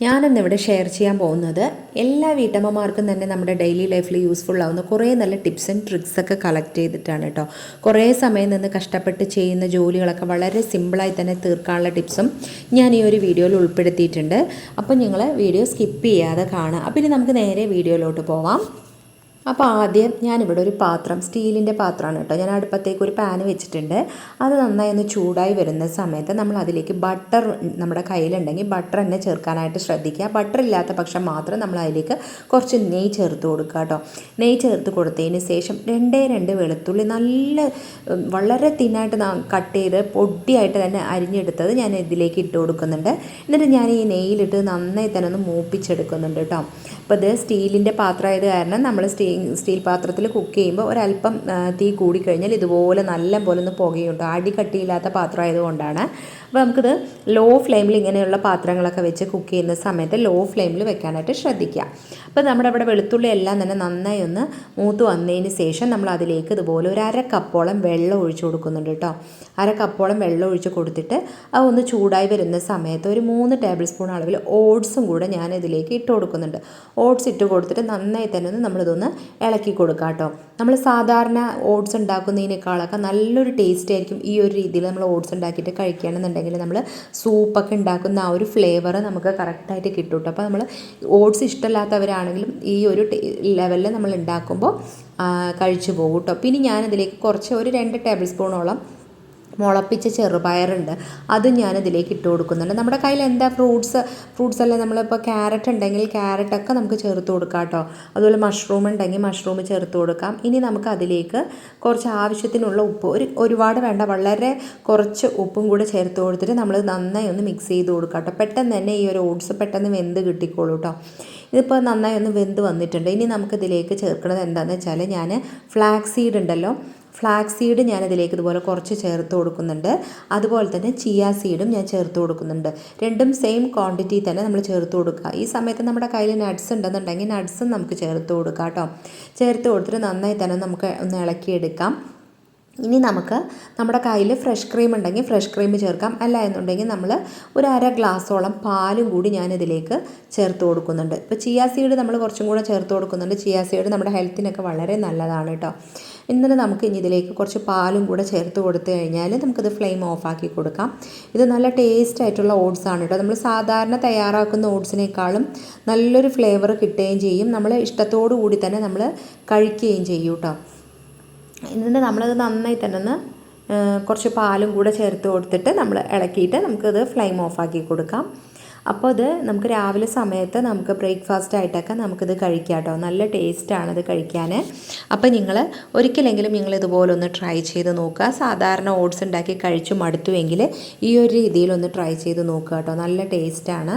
ഞാനിന്നിവിടെ ഷെയർ ചെയ്യാൻ പോകുന്നത് എല്ലാ വീട്ടമ്മമാർക്കും തന്നെ നമ്മുടെ ഡെയിലി ലൈഫിൽ യൂസ്ഫുൾ ആവുന്ന കുറേ നല്ല ടിപ്സ് ആൻഡ് ട്രിക്സ് ഒക്കെ കളക്ട് ചെയ്തിട്ടാണ് കേട്ടോ കുറേ സമയം നിന്ന് കഷ്ടപ്പെട്ട് ചെയ്യുന്ന ജോലികളൊക്കെ വളരെ സിമ്പിളായി തന്നെ തീർക്കാനുള്ള ടിപ്സും ഞാൻ ഈ ഒരു വീഡിയോയിൽ ഉൾപ്പെടുത്തിയിട്ടുണ്ട്. അപ്പോൾ നിങ്ങൾ വീഡിയോ സ്കിപ്പ് ചെയ്യാതെ കാണുക അപ്പോൾ ഇനി നമുക്ക് നേരെ വീഡിയോയിലോട്ട് പോവാം. അപ്പോൾ ആദ്യം ഞാനിവിടെ ഒരു പാത്രം സ്റ്റീലിന്റെ പാത്രമാണ് കേട്ടോ. ഞാൻ അടുപ്പത്തേക്ക് ഒരു പാന് വെച്ചിട്ടുണ്ട്. അത് നന്നായി ഒന്ന് ചൂടായി വരുന്ന സമയത്ത് നമ്മൾ അതിലേക്ക് ബട്ടർ നമ്മുടെ കയ്യിലുണ്ടെങ്കിൽ ബട്ടർ തന്നെ ചേർക്കാനായിട്ട് ശ്രദ്ധിക്കുക. ബട്ടർ ഇല്ലാത്ത പക്ഷം മാത്രം നമ്മൾ അതിലേക്ക് കുറച്ച് നെയ്യ് ചേർത്ത് കൊടുക്കുക കേട്ടോ. നെയ്യ് ചേർത്ത് കൊടുത്തതിന് ശേഷം രണ്ടേ രണ്ട് വെളുത്തുള്ളി നല്ല വളരെ തിന്നായിട്ട് കട്ട് ചെയ്ത് പൊടിയായിട്ട് തന്നെ അരിഞ്ഞെടുത്തത് ഞാൻ ഇതിലേക്ക് ഇട്ട് കൊടുക്കുന്നുണ്ട്. എന്നിട്ട് ഞാൻ ഈ നെയ്യിലിട്ട് നന്നായി തന്നെ ഒന്ന് മൂപ്പിച്ചെടുക്കുന്നുണ്ട് കേട്ടോ. അപ്പോൾ ഇത് സ്റ്റീലിന്റെ പാത്രമായത് കാരണം നമ്മൾ സ്റ്റീ സ്റ്റീൽ പാത്രത്തിൽ കുക്ക് ചെയ്യുമ്പോൾ ഒരല്പം തീ കൂടിക്കഴിഞ്ഞാൽ ഇതുപോലെ നല്ല പോലെ ഒന്ന് പുകയുണ്ട്. അടി കട്ടിയില്ലാത്ത കൊണ്ടാണ്. അപ്പോൾ നമുക്കിത് ലോ ഫ്ലെയിമിൽ ഇങ്ങനെയുള്ള പാത്രങ്ങളൊക്കെ വെച്ച് കുക്ക് ചെയ്യുന്ന സമയത്ത് ലോ ഫ്ലെയിമിൽ വെക്കാനായിട്ട് ശ്രദ്ധിക്കുക. അപ്പോൾ നമ്മുടെ ഇവിടെ വെളുത്തുള്ളി എല്ലാം തന്നെ നന്നായി ഒന്ന് മൂത്ത് വന്നതിന് ശേഷം നമ്മൾ അതിലേക്ക് ഇതുപോലെ ഒരു അര കപ്പോളം വെള്ളം ഒഴിച്ച് കൊടുക്കുന്നുണ്ട് കേട്ടോ. അര കപ്പോളം വെള്ളം ഒഴിച്ച് കൊടുത്തിട്ട് അത് ഒന്ന് ചൂടായി വരുന്ന സമയത്ത് ഒരു മൂന്ന് ടേബിൾ സ്പൂൺ അളവിൽ ഓട്സും കൂടെ ഞാൻ ഇതിലേക്ക് ഇട്ട് കൊടുക്കുന്നുണ്ട്. ഓട്സ് ഇട്ട് കൊടുത്തിട്ട് നന്നായി തന്നെ ഒന്ന് നമ്മളിതൊന്ന് ഇളക്കി കൊടുക്കുക കേട്ടോ. നമ്മൾ സാധാരണ ഓട്സ് ഉണ്ടാക്കുന്നതിനേക്കാളൊക്കെ നല്ലൊരു ടേസ്റ്റ് ആയിരിക്കും ഈ ഒരു രീതിയിൽ നമ്മൾ ഓട്സ് ഉണ്ടാക്കിയിട്ട് കഴിക്കുകയാണെന്നുണ്ടെങ്കിൽ. നമ്മൾ സൂപ്പൊക്കെ ഉണ്ടാക്കുന്ന ആ ഒരു ഫ്ലേവർ നമുക്ക് കറക്റ്റായിട്ട് കിട്ടും കേട്ടോ അപ്പോൾ നമ്മൾ ഓട്സ് ഇഷ്ടമല്ലാത്തവരാണെങ്കിലും ഈ ഒരു ലെവലിൽ നമ്മൾ ഉണ്ടാക്കുമ്പോൾ കഴിച്ചു പോകും കേട്ടോ പിന്നെ ഞാനതിലേക്ക് കുറച്ച് ഒരു രണ്ട് ടേബിൾ സ്പൂണോളം മുളപ്പിച്ച ചെറുപയറുണ്ട്. അത് ഞാനതിലേക്ക് ഇട്ട് കൊടുക്കുന്നുണ്ട്. നമ്മുടെ കയ്യിൽ എന്താ ഫ്രൂട്ട്സ് ഫ്രൂട്ട്സ് അല്ല? നമ്മളിപ്പോൾ ക്യാരറ്റ് ഉണ്ടെങ്കിൽ ക്യാരറ്റൊക്കെ നമുക്ക് ചേർത്ത് കൊടുക്കാം കേട്ടോ. അതുപോലെ മഷ്റൂം ഉണ്ടെങ്കിൽ മഷ്റൂം ചേർത്ത് കൊടുക്കാം. ഇനി നമുക്ക് അതിലേക്ക് കുറച്ച് ആവശ്യത്തിനുള്ള ഉപ്പ് ഒരു ഒരുപാട് വേണ്ട വളരെ കുറച്ച് ഉപ്പും കൂടെ ചേർത്ത് കൊടുത്തിട്ട് നമ്മൾ നന്നായി ഒന്ന് മിക്സ് ചെയ്ത് കൊടുക്കാം കേട്ടോ. പെട്ടെന്ന് തന്നെ ഈ ഒരു ഓട്സ് പെട്ടെന്ന് വെന്ത് കിട്ടിക്കോളൂ കേട്ടോ. ഇതിപ്പോൾ നന്നായി ഒന്ന് വെന്ത് വന്നിട്ടുണ്ട്. ഇനി നമുക്കിതിലേക്ക് ചേർക്കുന്നത് എന്താണെന്ന് വെച്ചാൽ ഞാൻ ഫ്ലാക്സ് സീഡ് ഉണ്ടല്ലോ. ഫ്ലാക്സ് സീഡ് ഞാൻ ഇതിലേക്ക് ഇതുപോലെ കുറച്ച് ചേർത്ത് കൊടുക്കുന്നുണ്ട്. അതുപോലെ തന്നെ ചിയ സീഡും ഞാൻ ചേർത്ത് കൊടുക്കുന്നുണ്ട്. രണ്ടും സെയിം ക്വാണ്ടിറ്റി തന്നെ നമ്മൾ ചേർത്ത് കൊടുക്കുക. ഈ സമയത്ത് നമ്മുടെ കയ്യിൽ നട്ട്സ് ഉണ്ടെന്നുണ്ടെങ്കിൽ നട്ട്സും നമുക്ക് ചേർത്ത് കൊടുക്കാം കേട്ടോ. ചേർത്ത് കൊടുത്തിട്ട് നന്നായി തന്നെ നമുക്ക് ഒന്ന് ഇളക്കിയെടുക്കാം. ഇനി നമുക്ക് നമ്മുടെ കയ്യിൽ ഫ്രഷ് ക്രീം ഉണ്ടെങ്കിൽ ഫ്രഷ് ക്രീം ചേർക്കാം. അല്ല എന്നുണ്ടെങ്കിൽ നമ്മൾ ഒരു അര ഗ്ലാസ്സോളം പാലും കൂടി ഞാനിതിലേക്ക് ചേർത്ത് കൊടുക്കുന്നുണ്ട്. ഇപ്പോൾ ചിയ സീഡ് നമ്മൾ കുറച്ചും കൂടെ ചേർത്ത് കൊടുക്കുന്നുണ്ട്. ചിയ സീഡ് നമ്മുടെ ഹെൽത്തിനൊക്കെ വളരെ നല്ലതാണ് കേട്ടോ. എന്നിട്ട് നമുക്ക് ഇനി ഇതിലേക്ക് കുറച്ച് പാലും കൂടെ ചേർത്ത് കൊടുത്തു കഴിഞ്ഞാൽ നമുക്കിത് ഫ്ലെയിം ഓഫാക്കി കൊടുക്കാം. ഇത് നല്ല ടേസ്റ്റ് ആയിട്ടുള്ള ഓട്സ് ആണ് കേട്ടോ. നമ്മൾ സാധാരണ തയ്യാറാക്കുന്ന ഓട്സിനേക്കാളും നല്ലൊരു ഫ്ലേവർ കിട്ടുകയും ചെയ്യും. നമ്മൾ ഇഷ്ടത്തോടു കൂടി തന്നെ നമ്മൾ കഴിക്കുകയും ചെയ്യും കേട്ടോ. എന്നിട്ട് നമ്മളത് നന്നായി തന്നെ ഒന്ന് കുറച്ച് പാലും കൂടെ ചേർത്ത് കൊടുത്തിട്ട് നമ്മൾ ഇളക്കിയിട്ട് നമുക്കത് ഫ്ലെയിം ഓഫാക്കി കൊടുക്കാം. അപ്പോൾ ഇത് നമുക്ക് രാവിലെ സമയത്ത് നമുക്ക് ബ്രേക്ക്ഫാസ്റ്റ് ആയിട്ടൊക്കെ നമുക്കിത് കഴിക്കാം കേട്ടോ. നല്ല ടേസ്റ്റാണ് ഇത് കഴിക്കാൻ അപ്പോൾ നിങ്ങൾ ഒരിക്കലെങ്കിലും നിങ്ങൾ ഇതുപോലെ ഒന്ന് ട്രൈ ചെയ്ത് നോക്കുക. സാധാരണ ഓട്സ് ഉണ്ടാക്കി കഴിച്ചു മടുത്തുവെങ്കിൽ ഈ ഒരു രീതിയിലൊന്ന് ട്രൈ ചെയ്ത് നോക്കുക കേട്ടോ. നല്ല ടേസ്റ്റാണ്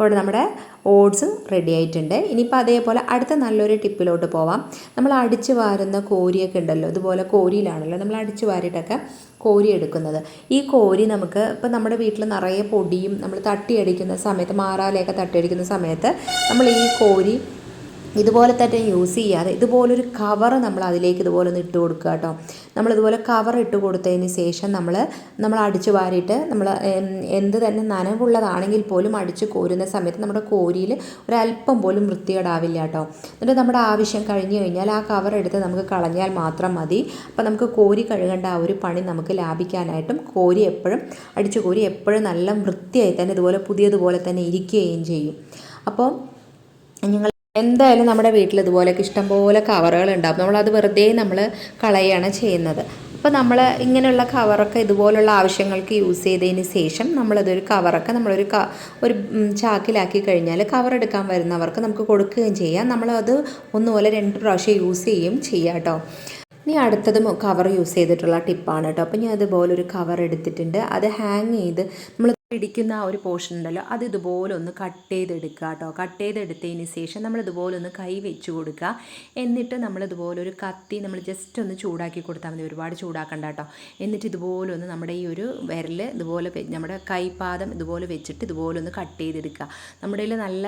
അപ്പോൾ ഇവിടെ നമ്മുടെ ഓട്സ് റെഡി ആയിട്ടുണ്ട്. ഇനിയിപ്പോൾ അതേപോലെ അടുത്ത നല്ലൊരു ടിപ്പിലോട്ട് പോവാം. നമ്മൾ അടിച്ച് വാരുന്ന കോരിയൊക്കെ ഉണ്ടല്ലോ ഇതുപോലെ കോരിയിലാണല്ലോ നമ്മൾ അടിച്ച് വാരിയിട്ടൊക്കെ കോരി എടുക്കുന്നത്. ഈ കോരി നമുക്ക് ഇപ്പോൾ നമ്മുടെ വീട്ടിൽ നിറയെ പൊടിയും നമ്മൾ തട്ടിയടിക്കുന്ന സമയത്ത് മാറാലയൊക്കെ തട്ടിയടിക്കുന്ന സമയത്ത് നമ്മൾ ഈ കോരി ഇതുപോലെ തന്നെ യൂസ് ചെയ്യാതെ ഇതുപോലൊരു കവർ നമ്മൾ അതിലേക്ക് ഇതുപോലെ ഒന്ന് ഇട്ട് കൊടുക്കുക കേട്ടോ. നമ്മളിതുപോലെ കവർ ഇട്ട് കൊടുത്തതിന് ശേഷം നമ്മൾ നമ്മൾ അടിച്ചു വാരിയിട്ട് നമ്മൾ എന്ത് തന്നെ നനവുള്ളതാണെങ്കിൽ പോലും അടിച്ച് കോരുന്ന സമയത്ത് നമ്മുടെ കോരിയിൽ ഒരല്പം പോലും വൃത്തികേടാവില്ല കേട്ടോ. എന്നിട്ട് നമ്മുടെ ആവശ്യം കഴിഞ്ഞു കഴിഞ്ഞാൽ ആ കവർ എടുത്ത് നമുക്ക് കളഞ്ഞാൽ മാത്രം മതി. അപ്പോൾ നമുക്ക് കോരി കഴുകേണ്ട ആ ഒരു പണി നമുക്ക് ലാഭിക്കാനായിട്ടും കോരി എപ്പോഴും അടിച്ചു കോരി എപ്പോഴും നല്ല വൃത്തിയായി തന്നെ ഇതുപോലെ പുതിയതുപോലെ തന്നെ ഇരിക്കുകയും ചെയ്യും. അപ്പോൾ നിങ്ങൾ എന്തായാലും നമ്മുടെ വീട്ടിൽ ഇതുപോലെയൊക്കെ ഇഷ്ടംപോലെ കവറുകൾ ഉണ്ടാകും നമ്മളത് വെറുതെ നമ്മൾ കളയുകയാണ് ചെയ്യുന്നത്. അപ്പോൾ നമ്മൾ ഇങ്ങനെയുള്ള കവറൊക്കെ ഇതുപോലുള്ള ആവശ്യങ്ങൾക്ക് യൂസ് ചെയ്തതിന് ശേഷം നമ്മളതൊരു കവറൊക്കെ നമ്മളൊരു ക ഒരു ചാക്കിലാക്കി കഴിഞ്ഞാൽ കവർ എടുക്കാൻ വരുന്നവർക്ക് നമുക്ക് കൊടുക്കുകയും ചെയ്യാം. നമ്മളത് ഒന്നുപോലെ രണ്ട് പ്രാവശ്യം യൂസ് ചെയ്യുകയും ചെയ്യാം കേട്ടോ. ഇനി അടുത്തത് കവർ യൂസ് ചെയ്തിട്ടുള്ള ടിപ്പാണ് കേട്ടോ. അപ്പോൾ ഞാൻ അതുപോലെ ഒരു കവർ എടുത്തിട്ടുണ്ട്. അത് ഹാങ് ചെയ്ത് നമ്മൾ പിടിക്കുന്ന ആ ഒരു പോർഷൻ ഉണ്ടല്ലോ അത് ഇതുപോലെ ഒന്ന് കട്ട് ചെയ്തെടുക്കുക കേട്ടോ. കട്ട് ചെയ്തെടുത്തതിന് ശേഷം നമ്മൾ ഇതുപോലെ ഒന്ന് കൈ വെച്ച് കൊടുക്കുക. എന്നിട്ട് നമ്മൾ ഇതുപോലെ ഒരു കത്തി നമ്മൾ ജസ്റ്റ് ഒന്ന് ചൂടാക്കി കൊടുത്താൽ മതി. ഒരുപാട് ചൂടാക്കണ്ട കേട്ടോ. എന്നിട്ട് ഇതുപോലെ ഒന്ന് നമ്മുടെ ഈ ഒരു വിരൽ ഇതുപോലെ നമ്മുടെ കൈപാദം ഇതുപോലെ വെച്ചിട്ട് ഇതുപോലെ ഒന്ന് കട്ട് ചെയ്തെടുക്കുക. നമ്മുടെ കയ്യിൽ നല്ല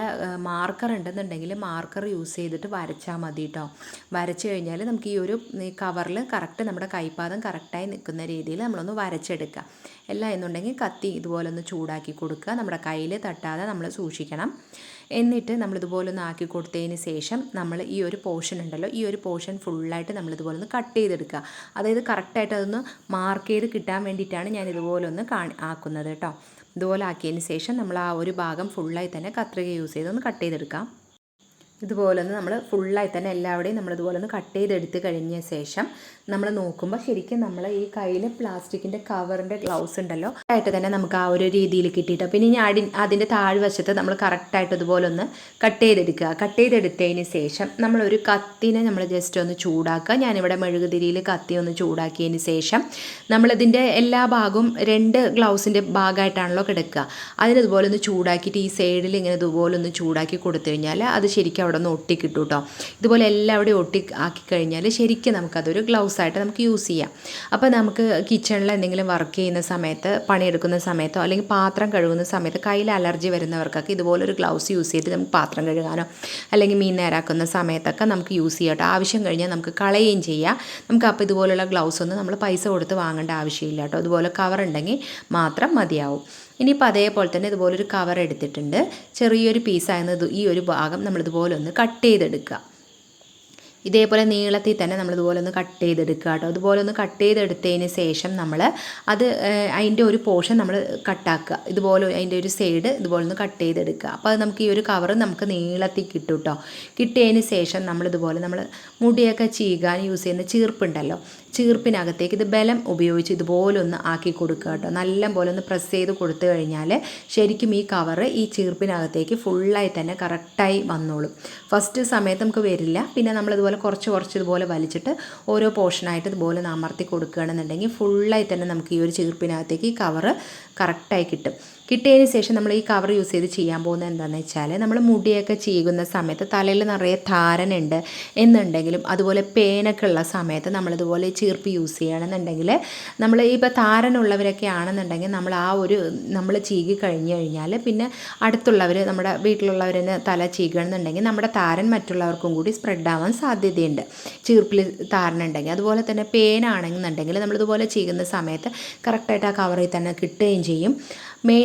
മാർക്കർ ഉണ്ടെന്നുണ്ടെങ്കിൽ മാർക്കർ യൂസ് ചെയ്തിട്ട് വരച്ചാൽ മതി കേട്ടോ. വരച്ച് കഴിഞ്ഞാൽ നമുക്ക് ഈ ഒരു കവറിൽ കറക്റ്റ് നമ്മുടെ കൈപാദം കറക്റ്റായി നിൽക്കുന്ന രീതിയിൽ നമ്മളൊന്ന് വരച്ചെടുക്കുക. അല്ല എന്നുണ്ടെങ്കിൽ കത്തി ഇതുപോലെ ഒന്ന് ചൂടാക്കി കൊടുക്കുക. നമ്മുടെ കയ്യിൽ തട്ടാതെ നമ്മൾ സൂക്ഷിക്കണം. എന്നിട്ട് നമ്മളിതുപോലെ ഒന്ന് ആക്കി കൊടുത്തതിന് ശേഷം നമ്മൾ ഈ ഒരു പോർഷൻ ഉണ്ടല്ലോ ഈ ഒരു പോർഷൻ ഫുള്ളായിട്ട് നമ്മളിതുപോലെ ഒന്ന് കട്ട് ചെയ്തെടുക്കുക. അതായത് കറക്റ്റായിട്ട് അതൊന്ന് മാർക്ക് ചെയ്ത് കിട്ടാൻ വേണ്ടിയിട്ടാണ് ഞാൻ ഇതുപോലെ ഒന്ന് കാണി ആക്കുന്നത് കേട്ടോ ഇതുപോലെ ആക്കിയതിന് ശേഷം നമ്മൾ ആ ഒരു ഭാഗം ഫുള്ളായി തന്നെ കത്രിക യൂസ് ചെയ്ത് ഒന്ന് കട്ട് ചെയ്തെടുക്കാം. ഇതുപോലെ ഒന്ന് നമ്മൾ ഫുള്ളായി തന്നെ എല്ലാവിടെയും നമ്മൾ ഇതുപോലെ ഒന്ന് കട്ട് ചെയ്തെടുത്ത് കഴിഞ്ഞ ശേഷം നമ്മൾ നോക്കുമ്പോൾ ശരിക്കും നമ്മൾ ഈ കയ്യിൽ പ്ലാസ്റ്റിക്കിന്റെ കവറിന്റെ ഗ്ലൗസ് ഉണ്ടല്ലോ ആയിട്ട് തന്നെ നമുക്ക് ആ ഒരു രീതിയിൽ കിട്ടിയിട്ട്. പിന്നെ ഇനി അടി അതിന്റെ താഴ്വശത്ത് നമ്മൾ കറക്റ്റായിട്ട് ഇതുപോലെ ഒന്ന് കട്ട് ചെയ്തെടുക്കുക. കട്ട് ചെയ്തെടുത്തതിന് ശേഷം നമ്മളൊരു കത്തിനെ നമ്മൾ ജസ്റ്റ് ഒന്ന് ചൂടാക്കുക. ഞാനിവിടെ മെഴുകുതിരിയിൽ കത്തി ഒന്ന് ചൂടാക്കിയതിന് ശേഷം നമ്മളിതിന്റെ എല്ലാ ഭാഗവും രണ്ട് ഗ്ലൗസിന്റെ ഭാഗമായിട്ടാണല്ലോ കിടക്കുക. അതിനിതുപോലെ ഒന്ന് ചൂടാക്കിയിട്ട് ഈ സൈഡിൽ ഇങ്ങനെ ഇതുപോലെ ഒന്ന് ചൂടാക്കി കൊടുത്തു കഴിഞ്ഞാൽ അത് ശരിക്കും അവിടെ ഒന്ന് ഒട്ടി കിട്ടും കേട്ടോ ഇതുപോലെ അവിടെ ഒട്ടി ആക്കി കഴിഞ്ഞാൽ ശരിക്കും നമുക്കതൊരു ഗ്ലൗസ് ആയിട്ട് നമുക്ക് യൂസ് ചെയ്യാം. അപ്പോൾ നമുക്ക് കിച്ചണിൽ എന്തെങ്കിലും വർക്ക് ചെയ്യുന്ന സമയത്ത് പണിയെടുക്കുന്ന സമയത്തോ അല്ലെങ്കിൽ പാത്രം കഴുകുന്ന സമയത്ത് കയ്യിൽ അലർജി വരുന്നവർക്കൊക്കെ ഇതുപോലൊരു ഗ്ലൗസ് യൂസ് ചെയ്ത് നമുക്ക് പാത്രം കഴുകാനോ അല്ലെങ്കിൽ മീൻ നേരാക്കുന്ന സമയത്തൊക്കെ നമുക്ക് യൂസ് ചെയ്യാം കേട്ടോ. ആവശ്യം കഴിഞ്ഞാൽ നമുക്ക് കളയുകയും ചെയ്യാം. നമുക്ക് അപ്പോൾ ഇതുപോലുള്ള ഗ്ലൗസ് ഒന്നും നമ്മൾ പൈസ കൊടുത്ത് വാങ്ങേണ്ട ആവശ്യമില്ല കേട്ടോ. അതുപോലെ കവർ ഉണ്ടെങ്കിൽ മാത്രം മതിയാവും. ഇനിയിപ്പോൾ അതേപോലെ തന്നെ ഇതുപോലൊരു കവർ എടുത്തിട്ടുണ്ട്. ചെറിയൊരു പീസായിരുന്നത് ഈ ഒരു ഭാഗം നമ്മളിതുപോലെ ഒന്ന് കട്ട് ചെയ്തെടുക്കുക. ഇതേപോലെ നീളത്തിൽ തന്നെ നമ്മളിതുപോലെ ഒന്ന് കട്ട് ചെയ്തെടുക്കുക കേട്ടോ. അതുപോലെ ഒന്ന് കട്ട് ചെയ്തെടുത്തതിന് ശേഷം നമ്മൾ അത് അതിന്റെ ഒരു പോർഷൻ നമ്മൾ കട്ടാക്കുക ഇതുപോലെ അതിന്റെ ഒരു സൈഡ് ഇതുപോലെ ഒന്ന് കട്ട് ചെയ്തെടുക്കുക. അപ്പോൾ അത് നമുക്ക് ഈ ഒരു കവർ നമുക്ക് നീളത്തിൽ കിട്ടും കേട്ടോ. കിട്ടിയതിന് ശേഷം നമ്മളിതുപോലെ നമ്മൾ മുടിയൊക്കെ ചീകാൻ യൂസ് ചെയ്യുന്ന ചീർപ്പുണ്ടല്ലോ ചീർപ്പിനകത്തേക്ക് ഇത് ബലം ഉപയോഗിച്ച് ഇതുപോലൊന്ന് ആക്കി കൊടുക്കുക കേട്ടോ. നല്ല പോലെ ഒന്ന് പ്രസ് ചെയ്ത് കൊടുത്തു കഴിഞ്ഞാൽ ശരിക്കും ഈ കവറ് ഈ ചീർപ്പിനകത്തേക്ക് ഫുള്ളായി തന്നെ കറക്റ്റായി വന്നോളും. ഫസ്റ്റ് സമയത്ത് നമുക്ക് വരില്ല. പിന്നെ നമ്മളിതുപോലെ കുറച്ച് കുറച്ച് ഇതുപോലെ വലിച്ചിട്ട് ഓരോ പോർഷനായിട്ട് ഇതുപോലെ അമർത്തി കൊടുക്കുകയാണെന്നുണ്ടെങ്കിൽ ഫുള്ളായി തന്നെ നമുക്ക് ഈ ഒരു ചീർപ്പിനകത്തേക്ക് ഈ കവറ് കറക്റ്റായി കിട്ടും. കിട്ടിയതിന് ശേഷം നമ്മൾ ഈ കവർ യൂസ് ചെയ്ത് ചെയ്യാൻ പോകുന്നത് എന്താണെന്ന് വെച്ചാൽ നമ്മൾ മുടിയൊക്കെ ചീകുന്ന സമയത്ത് തലയിൽ നിറയെ താരനുണ്ട് എന്നുണ്ടെങ്കിലും അതുപോലെ പേനൊക്കെ ഉള്ള സമയത്ത് നമ്മളിതുപോലെ ചീർപ്പ് യൂസ് ചെയ്യണമെന്നുണ്ടെങ്കിൽ നമ്മൾ ഇപ്പോൾ താരനുള്ളവരൊക്കെ ആണെന്നുണ്ടെങ്കിൽ നമ്മൾ ആ ഒരു നമ്മൾ ചീകി കഴിഞ്ഞ് കഴിഞ്ഞാൽ പിന്നെ അടുത്തുള്ളവർ നമ്മുടെ വീട്ടിലുള്ളവരിന് തല ചീകണമെന്നുണ്ടെങ്കിൽ നമ്മുടെ താരൻ മറ്റുള്ളവർക്കും കൂടി സ്പ്രെഡ് ആവാൻ സാധ്യതയുണ്ട്. ചീർപ്പിൽ താരനുണ്ടെങ്കിൽ അതുപോലെ തന്നെ പേനാണെന്നുണ്ടെങ്കിൽ നമ്മളിതുപോലെ ചെയ്യുന്ന സമയത്ത് കറക്റ്റായിട്ട് ആ കവറിൽ തന്നെ കിട്ടുകയും ചെയ്യും.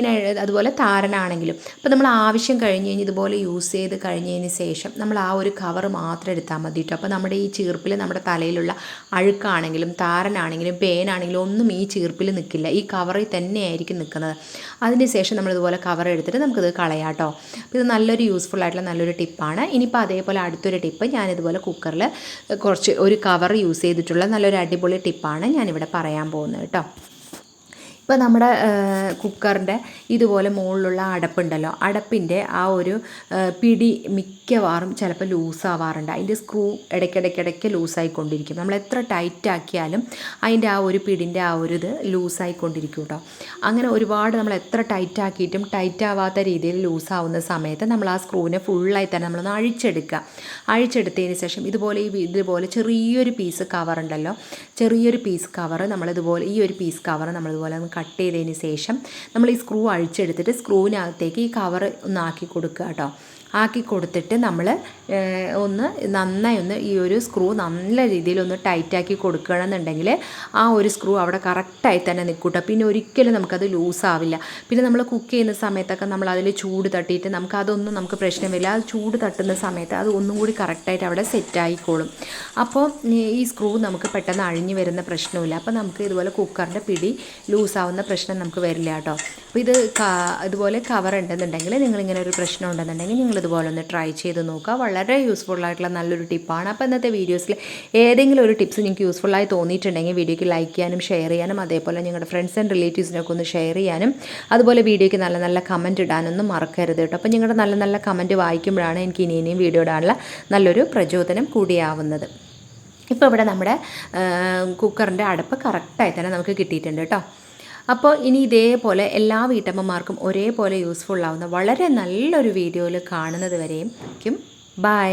മെയിനായി അതുപോലെ താരനാണെങ്കിലും. അപ്പോൾ നമ്മൾ ആവശ്യം കഴിഞ്ഞ് കഴിഞ്ഞ് ഇതുപോലെ യൂസ് ചെയ്ത് കഴിഞ്ഞതിന് ശേഷം നമ്മൾ ആ ഒരു കവർ മാത്രം എടുത്താൽ മതി കേട്ടോ അപ്പോൾ നമ്മുടെ ഈ ചീർപ്പിൽ നമ്മുടെ തലയിലുള്ള അഴുക്കാണെങ്കിലും താരനാണെങ്കിലും പേനാണെങ്കിലും ഒന്നും ഈ ചീർപ്പിൽ നിൽക്കില്ല. ഈ കവറിൽ തന്നെയായിരിക്കും നിൽക്കുന്നത്. അതിന് ശേഷം നമ്മൾ ഇതുപോലെ കവർ എടുത്തിട്ട് നമുക്കിത് കളയാം കേട്ടോ അപ്പോൾ ഇത് നല്ലൊരു യൂസ്ഫുൾ ആയിട്ടുള്ള നല്ലൊരു ടിപ്പാണ് ഇനിയിപ്പോൾ അതേപോലെ അടുത്തൊരു ടിപ്പ് ഞാനിതുപോലെ കുക്കറിൽ കുറച്ച് ഒരു കവർ യൂസ് ചെയ്തിട്ടുള്ള നല്ലൊരു അടിപൊളി ടിപ്പാണ് ഞാനിവിടെ പറയാൻ പോകുന്നത് കേട്ടോ ഇപ്പോൾ നമ്മുടെ കുക്കറിന്റെ ഇതുപോലെ മുകളിലുള്ള അടപ്പുണ്ടല്ലോ. അടപ്പിന്റെ ആ ഒരു പിടി മിക്കവാറും ചിലപ്പോൾ ലൂസാവാറുണ്ട്. അതിന്റെ സ്ക്രൂ ഇടയ്ക്കിടയ്ക്കിടയ്ക്ക് ലൂസായിക്കൊണ്ടിരിക്കും. നമ്മൾ എത്ര ടൈറ്റ് ആക്കിയാലും അതിന്റെ ആ ഒരു പിടിന്റെ ആ ഒരു ഇത് ലൂസായിക്കൊണ്ടിരിക്കും കേട്ടോ അങ്ങനെ ഒരുപാട് നമ്മൾ എത്ര ടൈറ്റ് ആക്കിയിട്ടും ടൈറ്റ് ആവാത്ത രീതിയിൽ ലൂസാവുന്ന സമയത്ത് നമ്മൾ ആ സ്ക്രൂവിനെ ഫുള്ളായി തന്നെ നമ്മളൊന്ന് അഴിച്ചെടുക്കുക. അഴിച്ചെടുത്തതിന് ശേഷം ഇതുപോലെ ഈ ഇതുപോലെ ചെറിയൊരു പീസ് കവർ ഉണ്ടല്ലോ. ചെറിയൊരു പീസ് കവർ നമ്മളിതുപോലെ ഈ ഒരു പീസ് കവർ നമ്മളിതുപോലെ ഒന്ന് കട്ട് ചെയ്തതിന് ശേഷം നമ്മൾ ഈ സ്ക്രൂ അഴിച്ചെടുത്തിട്ട് സ്ക്രൂവിനകത്തേക്ക് ഈ കവർ ഒന്ന് ആക്കി കൊടുക്കുക കേട്ടോ ആക്കി കൊടുത്തിട്ട് നമ്മൾ ഒന്ന് നന്നായി ഒന്ന് ഈ ഒരു സ്ക്രൂ നല്ല രീതിയിൽ ഒന്ന് ടൈറ്റാക്കി കൊടുക്കുകയാണെന്നുണ്ടെങ്കിൽ ആ ഒരു സ്ക്രൂ അവിടെ കറക്റ്റായി തന്നെ നിൽക്കൂട്ടോ പിന്നെ ഒരിക്കലും നമുക്കത് ലൂസാവില്ല പിന്നെ നമ്മൾ കുക്ക് ചെയ്യുന്ന സമയത്തൊക്കെ നമ്മൾ അതിൽ ചൂട് തട്ടിയിട്ട് നമുക്ക് അതൊന്നും നമുക്ക് പ്രശ്നമില്ല. അത് ചൂട് തട്ടുന്ന സമയത്ത് അത് ഒന്നും കൂടി കറക്റ്റായിട്ട് അവിടെ സെറ്റായിക്കോളും അപ്പോൾ ഈ സ്ക്രൂ നമുക്ക് പെട്ടെന്ന് അഴിഞ്ഞു വരുന്ന പ്രശ്നമില്ല. അപ്പോൾ നമുക്ക് ഇതുപോലെ കുക്കറിന്റെ പിടി ലൂസാവുന്ന പ്രശ്നം നമുക്ക് വരില്ല കേട്ടോ അപ്പോൾ ഇത് ഇതുപോലെ കവർ ഉണ്ടെന്നുണ്ടെങ്കിൽ നിങ്ങളിങ്ങനെ ഒരു പ്രശ്നം ഉണ്ടെന്നുണ്ടെങ്കിൽ നിങ്ങൾ ഇതുപോലെ ഒന്ന് ട്രൈ ചെയ്ത് നോക്കുക. വളരെ യൂസ്ഫുൾ ആയിട്ടുള്ള നല്ലൊരു ടിപ്പാണ് അപ്പോൾ ഇന്നത്തെ വീഡിയോസിൽ ഏതെങ്കിലും ഒരു ടിപ്സ് നിങ്ങൾക്ക് യൂസ്ഫുൾ ആയി തോന്നിയിട്ടുണ്ടെങ്കിൽ വീഡിയോയ്ക്ക് ലൈക്ക് ചെയ്യാനും ഷെയർ ചെയ്യാനും അതേപോലെ നിങ്ങളുടെ ഫ്രണ്ട്സ് ആൻഡ് റിലേറ്റീവ്സിനൊക്കെ ഒന്ന് ഷെയർ ചെയ്യാനും അതുപോലെ വീഡിയോയ്ക്ക് നല്ല നല്ല കമന്റ് ഇടാനൊന്നും മറക്കരുത് കേട്ടോ. അപ്പോൾ നിങ്ങളുടെ നല്ല നല്ല കമന്റ് വായിക്കുമ്പോഴാണ് എനിക്ക് ഇനി ഇനിയും വീഡിയോ ഇടാനുള്ള നല്ലൊരു പ്രചോദനം കൂടിയാവുന്നത്. ഇപ്പോൾ ഇവിടെ നമ്മുടെ കുക്കറിന്റെ അടുപ്പ് കറക്റ്റായി തന്നെ നമുക്ക് കിട്ടിയിട്ടുണ്ട് കേട്ടോ. അപ്പോൾ ഇനി ഇതേപോലെ എല്ലാ വീട്ടമ്മമാർക്കും ഒരേപോലെ യൂസ്ഫുൾ ആവുന്ന വളരെ നല്ലൊരു വീഡിയോയിൽ കാണുന്നത് വരെയും ബൈ